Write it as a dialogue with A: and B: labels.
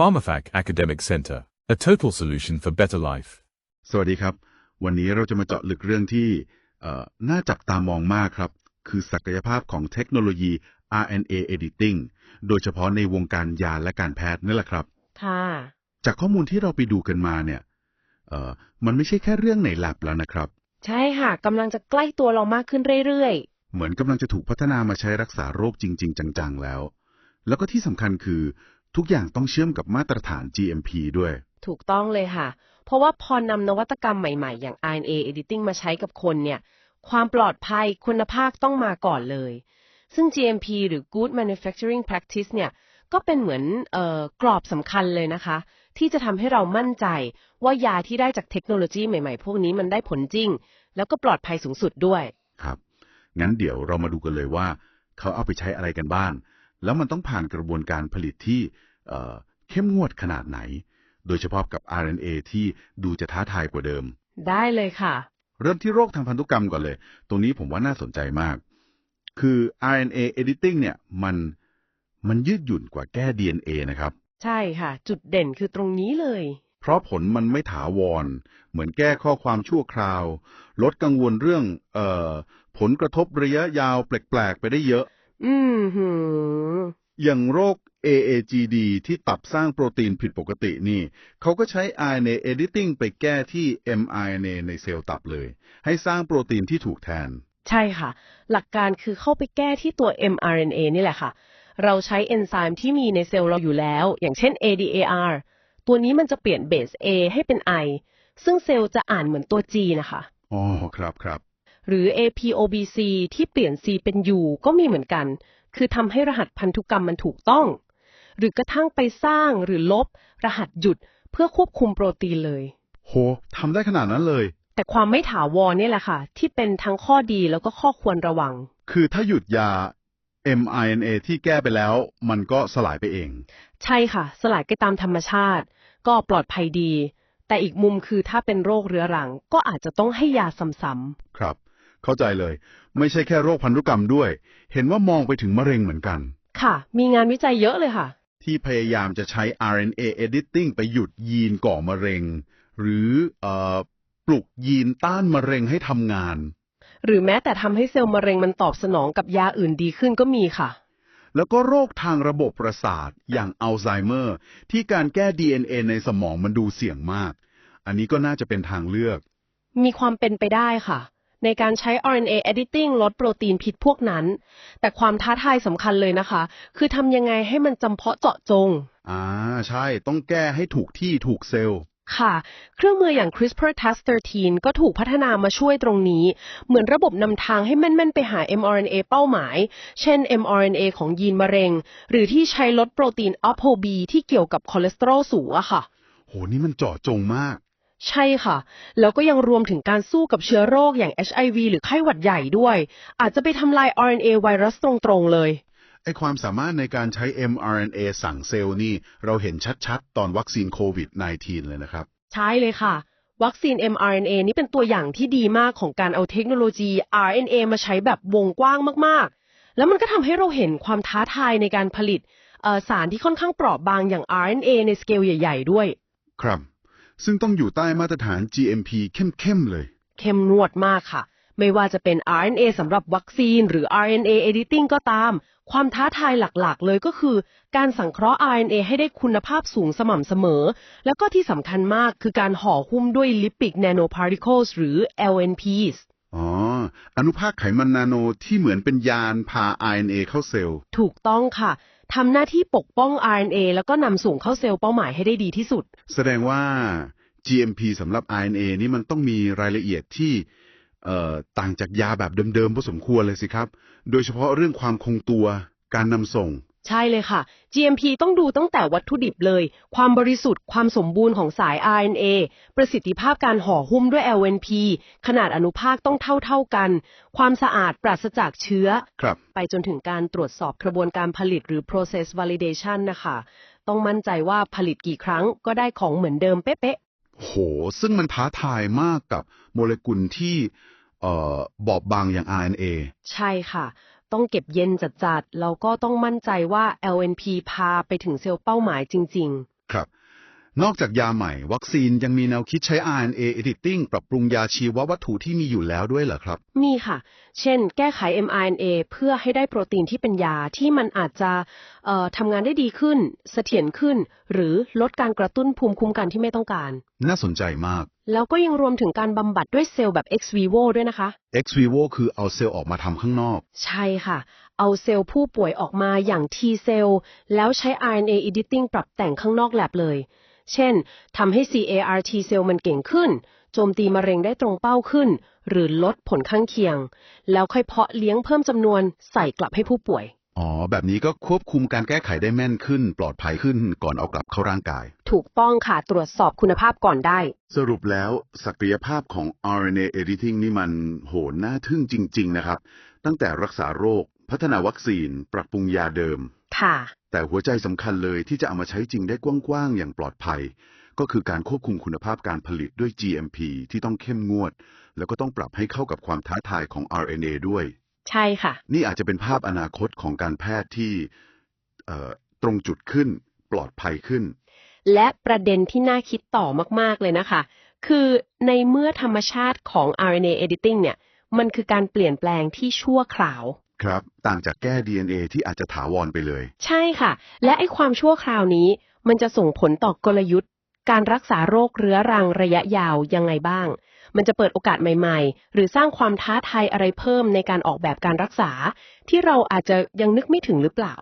A: PharmaFac Academic Center, a total solution for better life.
B: สวัสดีครับ วันนี้เราจะมาเจาะลึกเรื่องที่เอ่อน่าจับตามองมากครับ คือศักยภาพของเทคโนโลยี RNA editing โดยเฉพาะในวงการยาและการแพทย์นี่แหละครับ
C: ค่ะ
B: จากข้อมูลที่เราไปดูกันมาเนี่ยเอ่อมันไม่ใช่แค่เรื่องใน lab แล้วนะครับ
C: ใช่ค่ะกำลังจะใกล้ตัวเรามากขึ้นเรื่อย
B: เหมือนกำลังจะถูกพัฒนามาใช้รักษาโรคจริง ๆ จังๆแล้ว แล้วก็ที่สำคัญคือ ทุกอย่างต้องเชื่อมกับมาตรฐาน GMP ด้วย
C: ๆถูกต้องเลยค่ะ เพราะว่าพอนำนวัตกรรมใหม่ๆ อย่าง RNA editing มาใช้กับคนเนี่ย ความปลอดภัยคุณภาพต้องมาก่อนเลย ซึ่ง GMP หรือ Good Manufacturing Practice เนี่ย ก็เป็นเหมือนเอ่อกรอบสำคัญเลยนะคะ ที่จะทำให้เรามั่นใจว่ายาที่ได้จากเทคโนโลยีใหม่ๆ พวกนี้มันได้ผลจริง แล้วก็ปลอดภัยสูงสุดด้วย
B: ครับ งั้นเดี๋ยวเรามาดูกันเลยว่า เขาเอาไปใช้อะไรกันบ้าง แล้วมันต้องผ่านกระบวนการผลิตที่เอ่อเข้มงวดขนาดไหน โดยเฉพาะกับ RNA ที่ดูจะท้าทายกว่าเดิม
C: ได้เลยค่ะ
B: เริ่มที่โรคทางพันธุกรรมก่อนเลย ตรงนี้ผมว่าน่าสนใจมาก คือ RNA editing เนี่ยมันมันยืดหยุ่นกว่าแก้ DNA นะครับ
C: ใช่ค่ะ จุดเด่นคือตรงนี้เลย
B: เพราะผลมันไม่ถาวร เหมือนแก้ข้อความชั่วคราว ลดกังวลเรื่องเอ่อผลกระทบระยะยาวแปลกๆ ไปได้เยอะ
C: อืมหือ
B: อย่างโรค AAGD ที่ตับสร้างโปรตีนผิดปกตินี่ เขาก็ใช้ RNA editing ไปแก้ที่ mRNA ในเซลล์ตับเลย ให้สร้างโปรตีนที่ถูกแทน
C: ใช่ค่ะ หลักการคือเข้าไปแก้ที่ตัว mRNA นี่แหละค่ะ เราใช้เอนไซม์ที่มีในเซลล์เราอยู่แล้ว อย่างเช่น ADAR ตัวนี้มันจะเปลี่ยนเบส A ให้เป็น I ซึ่งเซลล์จะอ่านเหมือนตัว G นะคะ
B: อ๋อ ครับครับ
C: หรือ APOBC ที่เปลี่ยน C เป็น U ก็มีเหมือนกัน คือทำให้รหัสพันธุกรรมมันถูกต้อง หรือกระทั่งไปสร้างหรือลบ รหัสหยุดเพื่อควบคุมโปรตีนเลย
B: โหทำได้ขนาดนั้นเลย
C: แต่ความไม่ถาวรเนี่ยแหละค่ะ ที่เป็นทั้งข้อดีแล้วก็ข้อควรระวัง
B: คือถ้าหยุดยา mRNA ที่แก้ไปแล้ว มันก็สลายไปเอง
C: ใช่ค่ะ สลายไปตามธรรมชาติ ก็ปลอดภัยดี แต่อีกมุมคือถ้าเป็นโรคเรื้อรัง ก็อาจจะต้องให้ยาซ้ำ
B: ครับ เข้าใจเลย ไม่ใช่แค่โรคพันธุกรรมด้วย เห็นว่ามองไปถึงมะเร็งเหมือนกัน
C: ๆค่ะ มีงานวิจัยเยอะเลยค่ะ
B: ที่พยายามจะใช้ RNA editing ไปหยุดยีนก่อมะเร็ง หรือเอ่อปลุกยีนต้านมะเร็งให้ทำงาน
C: หรือแม้แต่ทำให้เซลล์มะเร็งมันตอบสนองกับยาอื่นดีขึ้นก็มีค่ะ
B: แล้วก็โรคทางระบบประสาทอย่างอัลไซเมอร์ ที่การแก้ DNA ในสมองมันดูเสี่ยงมาก อันนี้ก็น่าจะเป็นทางเลือก
C: มีความเป็นไปได้ค่ะ ในการใช้ RNA editing ลดโปรตีนพิษพวกนั้น แต่ความท้าทายสำคัญเลยนะคะ คือทำยังไงให้มันจำเพาะเจาะจง
B: อ่า ใช่ ต้องแก้ให้ถูกที่ถูกเซลล์
C: ค่ะ เครื่องมืออย่าง CRISPR-Cas13 ก็ถูกพัฒนามาช่วยตรงนี้ เหมือนระบบนำทางให้แม่น ๆ ไปหา mRNA เป้าหมาย เช่น mRNA ของยีนมะเร็ง หรือที่ใช้ลดโปรตีน ApoB ที่เกี่ยวกับคอเลสเตอรอลสูงอะค่ะ
B: โห นี่มันเจาะจงมาก
C: ใช่ค่ะ แล้วก็ยังรวมถึงการสู้กับเชื้อโรคอย่าง HIV หรือไข้หวัดใหญ่ด้วย อาจจะไปทำลาย RNA ไวรัสตรงๆ เลย
B: ไอความสามารถในการใช้ mRNA สั่งเซลล์นี่ เราเห็นชัดๆ ตอนวัคซีนโควิด -19 เลยนะครับ
C: ใช่เลยค่ะ วัคซีน mRNA นี่เป็นตัวอย่างที่ดีมากของการเอาเทคโนโลยี RNA มาใช้แบบวงกว้างมากๆ แล้วมันก็ทำให้เราเห็นความท้าทายในการผลิตเอ่อสารที่ค่อนข้างเปราะบางอย่าง RNA ในสเกลใหญ่ ๆ ด้วย
B: ครับ ซึ่งต้องอยู่ใต้มาตรฐาน GMP เข้มๆเลย
C: เข้มงวดมากค่ะ ไม่ว่าจะเป็น RNA สำหรับวัคซีน หรือ RNA editing ก็ตาม ความท้าทายหลักๆ เลยก็คือ การสังเคราะห์ RNA ให้ได้คุณภาพสูงสม่ำเสมอ แล้วก็ที่สำคัญมากคือการห่อหุ้มด้วย lipid nanoparticles หรือ LNPs
B: อ๋อ อนุภาคไขมันนาโนที่เหมือนเป็นยานพา RNA เข้าเซลล์
C: ถูกต้องค่ะ ทำหน้าที่ปกป้อง RNA แล้วก็นำส่งเข้าเซลล์เป้าหมายให้ได้ดีที่สุด
B: แสดงว่า GMP สำหรับ RNA นี่มันต้องมีรายละเอียดที่เอ่อต่างจากยาแบบเดิมๆพอสมควรเลยสิครับ โดยเฉพาะเรื่องความคงตัวการนำส่ง
C: ใช่เลยค่ะ GMP ต้องดูตั้งแต่วัตถุดิบเลย ความบริสุทธิ์ ความสมบูรณ์ของสาย RNA ประสิทธิภาพการห่อหุ้มด้วย LNP ขนาดอนุภาคต้องเท่าๆกัน ความสะอาดปราศจากเชื้อ
B: ครับ
C: ไปจนถึงการตรวจสอบกระบวนการผลิตหรือ process validation นะคะ ต้องมั่นใจว่าผลิตกี่ครั้งก็ได้ของเหมือนเดิมเป๊ะ
B: โห ซึ่งมันท้าทายมากกับโมเลกุลที่เอ่อบอบบางอย่าง RNA
C: ๆ ใช่ค่ะ ต้องเก็บเย็นจัดๆแล้วก็ต้องมั่นใจว่า LNP พาไปถึงเซลล์เป้าหมายจริง
B: ครับ นอกจากยาใหม่ วัคซีนยังมีแนวคิดใช้ RNA editing ปรับปรุงยาชีววัตถุที่มีอยู่แล้วด้วยเหรอครับ
C: มีค่ะ เช่น แก้ไข mRNA เพื่อให้ได้โปรตีนที่เป็นยาที่มันอาจจะเอ่อทำงานได้ดีขึ้น เสถียรขึ้น หรือลดการกระตุ้นภูมิคุ้มกันที่ไม่ต้องการ
B: น่าสนใจมาก
C: แล้วก็ยังรวมถึงการบำบัดด้วยเซลล์แบบ ex vivo ด้วยนะคะ
B: ex vivo คือเอาเซลล์ออกมาทำข้างนอก
C: ใช่ค่ะ เอาเซลล์ผู้ป่วยออกมาอย่าง T เซลล์แล้วใช้ RNA editing ปรับแต่งข้างนอกแลบเลย เช่นทำให้ CAR T เซลล์มันเก่งขึ้น โจมตีมะเร็งได้ตรงเป้าขึ้น หรือลดผลข้างเคียง แล้วค่อยเพาะเลี้ยงเพิ่มจำนวนใส่กลับให้ผู้ป่วย
B: อ๋อ แบบนี้ก็ควบคุมการแก้ไขได้แม่นขึ้น ปลอดภัยขึ้นก่อนเอากลับเข้าร่างกาย
C: ถูกต้องค่ะ ตรวจสอบคุณภาพก่อนได้
B: สรุปแล้วศักยภาพของ RNA editing นี่มันโหนน่าทึ่งจริง ๆ นะครับ ตั้งแต่รักษาโรค พัฒนาวัคซีน ปรับปรุงยาเดิม
C: ค่ะ
B: แต่หัวใจสำคัญเลยที่จะเอามาใช้จริงได้กว้าง ๆ อย่างปลอดภัย ก็คือการควบคุมคุณภาพการผลิตด้วย GMP ที่ต้องเข้มงวด แล้วก็ต้องปรับให้เข้ากับความท้าทายของ RNA ด้วย
C: ใช่ค่ะ
B: นี่อาจจะเป็นภาพอนาคตของการแพทย์ที่เอ่อตรงจุดขึ้น ปลอดภัยขึ้น
C: และประเด็นที่น่าคิดต่อมาก ๆ เลยนะคะ คือในเมื่อธรรมชาติของ RNA editing เนี่ย มันคือการเปลี่ยนแปลงที่ชั่วคราว
B: ครับ ต่างจากแก้ DNA ที่อาจจะถาวรไปเลย
C: ใช่ค่ะ และไอ้ความชั่วคราวนี้ มันจะส่งผลต่อกลยุทธ์ การรักษาโรคเรื้อรังระยะยาวยังไงบ้าง มันจะเปิดโอกาสใหม่ ๆ หรือสร้างความท้าทายอะไรเพิ่มในการออกแบบการรักษา ที่เราอาจจะยังนึกไม่ถึงหรือเปล่า